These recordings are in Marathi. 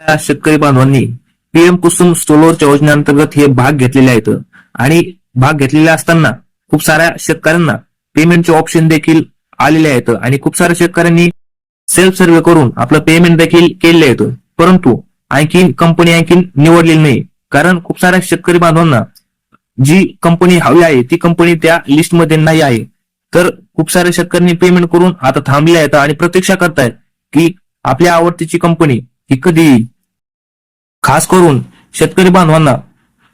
शेतकरी बांधवांनी पीएम कुसुम सोलोरच्या योजनेअंतर्गत हे भाग घेतलेले आहेत. आणि भाग घेतलेले असताना खूप साऱ्या शेतकऱ्यांना पेमेंटचे ऑप्शन देखील आलेले आहेत. आणि खूप साऱ्या शेतकऱ्यांनी सेल्फ सर्वे करून आपलं पेमेंट देखील केलेले आहेत. परंतु आणखी कंपनी आणखी निवडलेली नाही. कारण खूप साऱ्या शेतकरी बांधवांना जी कंपनी हवी आहे ती कंपनी त्या लिस्टमध्ये नाही आहे. तर खूप साऱ्या शेतकऱ्यांनी पेमेंट करून आता थांबले आहेत आणि प्रतीक्षा करतायत की आपल्या आवडतीची कंपनी ही कधी येईल खास करून शेतकरी बांधवांना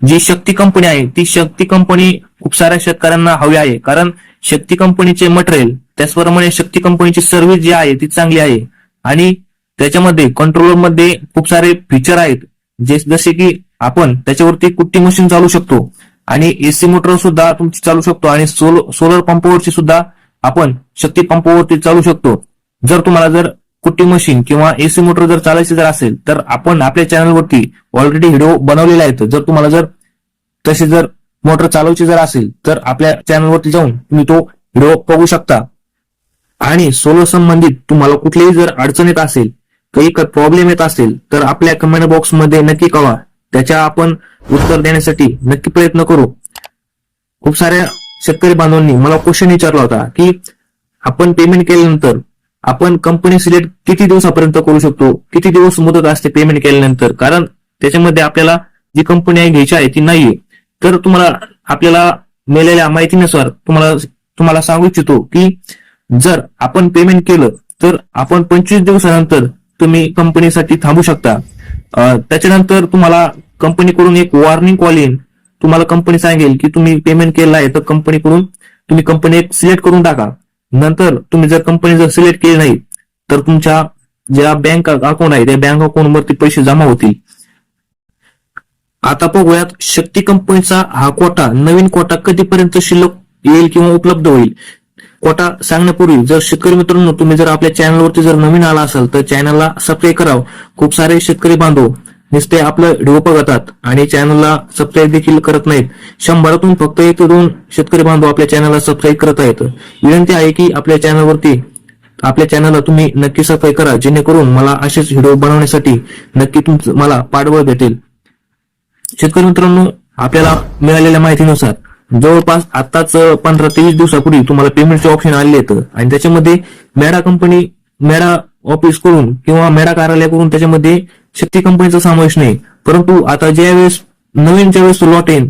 जी शक्ती कंपनी आहे ती शक्ती कंपनी खूप साऱ्या शेतकऱ्यांना हवी आहे. कारण शक्ती कंपनीचे मटेरियल त्याचप्रमाणे शक्ती कंपनीची सर्व्हिस जी आहे ती चांगली आहे. आणि त्याच्यामध्ये कंट्रोलरमध्ये खूप सारे फीचर आहेत. जे जसे की आपण त्याच्यावरती कुट्टी मशीन चालू शकतो. आणि एसी मोटर सुद्धा तुमची चालू शकतो. आणि सोलर पंपावरची सुद्धा आपण शक्ती पंपावरती चालू शकतो. जर तुम्हाला जर कुट्टी मशीन किंवा एसी मोटर जर चालायची जर असेल तर आपण आपल्या चॅनलवरती ऑलरेडी व्हिडिओ बनवलेला आहे जर तुम्हाला जर तसे जर मोटर चालवायची जर असेल तर आपल्या चॅनलवरती जाऊन तुम्ही तो व्हिडिओ बघू शकता. आणि सोलर संबंधित तुम्हाला कुठलीही जर अडचण येत असेल काही प्रॉब्लेम येत असेल तर आपल्या कमेंट बॉक्समध्ये नक्की कळवा. त्याच्या आपण उत्तर देण्यासाठी नक्की प्रयत्न करू. खूप साऱ्या शेतकरी बांधवांनी मला क्वेश्चन विचारला होता की आपण पेमेंट केल्यानंतर आपण कंपनी सिलेक्ट किती दिवसापर्यंत करू शकतो? किती दिवस मुदत असते पेमेंट केल्यानंतर? कारण त्याच्यामध्ये आपल्याला जी कंपनी आहे घ्यायची आहे ती नाहीये. तर तुम्हाला आपल्याला मिळालेल्या माहितीनुसार तुम्हाला तुम्हाला सांगू इच्छितो की जर आपण पेमेंट केलं तर आपण पंचवीस दिवसानंतर तुम्ही कंपनीसाठी थांबू शकता. त्याच्यानंतर तुम्हाला कंपनीकडून एक वॉर्निंग कॉल येईल. तुम्हाला कंपनी सांगेल की तुम्ही पेमेंट केलं आहे तर कंपनीकडून तुम्ही कंपनी एक सिलेक्ट करून टाका. नंतर तुम्ही जर कंपनी जर सिलेक्ट केली नाही तर तुमच्या ज्या बँक अकाउंट आहे त्या बँक अकाउंट वरती पैसे जमा होतील. आता बघूयात शक्ती कंपनीचा हा कोटा नवीन कोटा कधीपर्यंत शिल्लक येईल किंवा उपलब्ध होईल? कोटा सांगण्यापूर्वी जर शेतकरी मित्रांनो तुम्ही जर आपल्या चॅनलवरती जर नवीन आला असाल तर चॅनलला सबस्क्राईब करावं. खूप सारे शेतकरी बांधव नुसते आपलं व्हिडिओ बघतात आणि चॅनलला सबस्क्राईब देखील करत नाहीत. शंभरातून फक्त एक दोन शेतकरी बांधव आपल्या चॅनलला सबस्क्राईब करत आहेत. विनंती आहे की आपल्या चॅनलवरती आपल्या चॅनलला तुम्ही नक्की सबस्क्राईब करा जेणेकरून मला असेच व्हिडिओ बनवण्यासाठी नक्की तुमचं मला पाठबळ भेटेल. शेतकरी मित्रांनो आपल्याला मिळालेल्या माहितीनुसार जवळपास आताच पंधरा ते वीस दिवसापूर्वी तुम्हाला पेमेंटचे ऑप्शन आले आहेत. आणि त्याच्यामध्ये मेडा कंपनी मेडा ऑफिस करून किंवा मेडा कार्यालयाकडून त्याच्यामध्ये शक्ती कंपनीचा समावेश नाही. परंतु आता ज्या वेळेस नवीन ज्या वेळेस लॉट येईल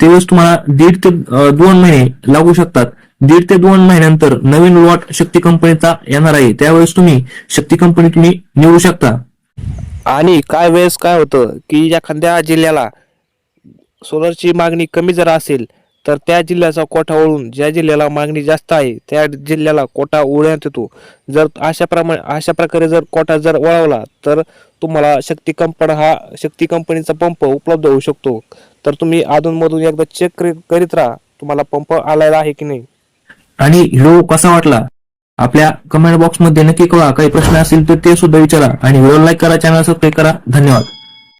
त्यावेळेस तुम्हाला दीड ते दोन महिने लागू शकतात. दीड ते दोन महिन्यानंतर नवीन लॉट शक्ती कंपनीचा येणार आहे. त्यावेळेस तुम्ही शक्ती कंपनी तुम्ही निवडू शकता. आणि काय वेळेस काय होतं की एखाद्या जिल्ह्याला सोलरची मागणी कमी जर असेल तर त्या जिल्ह्याचा कोटा वळून ज्या जिल्ह्याला मागणी जास्त आहे त्या जिल्ह्याला कोटा ओळण्यात येतो जर अशा प्रमाणे अशा प्रकारे जर कोटा जर वळवला तर तुम्हाला शक्ती कंपनी हा शक्ती कंपनीचा पंप उपलब्ध होऊ शकतो. तर तुम्ही अधूनमधून एकदा चेक करीत राहा तुम्हाला पंप आलेला आहे की नाही. आणि व्हिडिओ कसा वाटला? आपल्या कमेंट बॉक्समध्ये नक्की कळवा. काही प्रश्न असतील तर ते सुद्धा विचारा. आणि व्हिडिओ लाईक करा चॅनल सबस्क्राईब करा. धन्यवाद.